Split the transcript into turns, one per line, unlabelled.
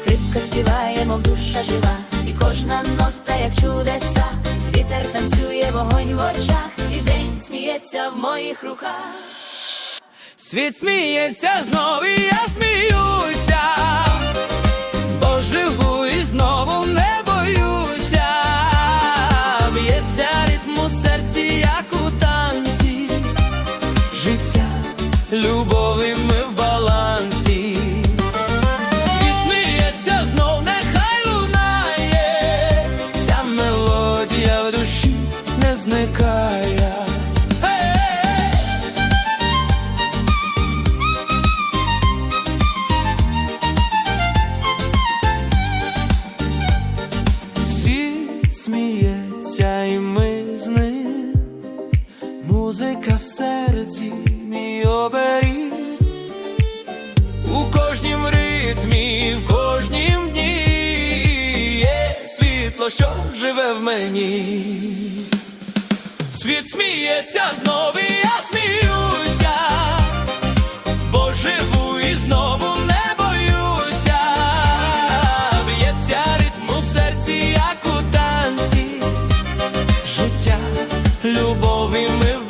скрипка співає, мов душа жива, і кожна нота, як чудеса, вітер танцює вогонь в очах, і день сміється в моїх руках.
Світ сміється знову, і я сміюся, бо живу і знову не боюся, б'ється ритм у серці, як у танці, життя, любовим. З ним. Музика в серці, мій оберіг. У кожнім ритмі, в кожнім дні є світло, що живе в мені. Світ сміється знов, життя любові ми в.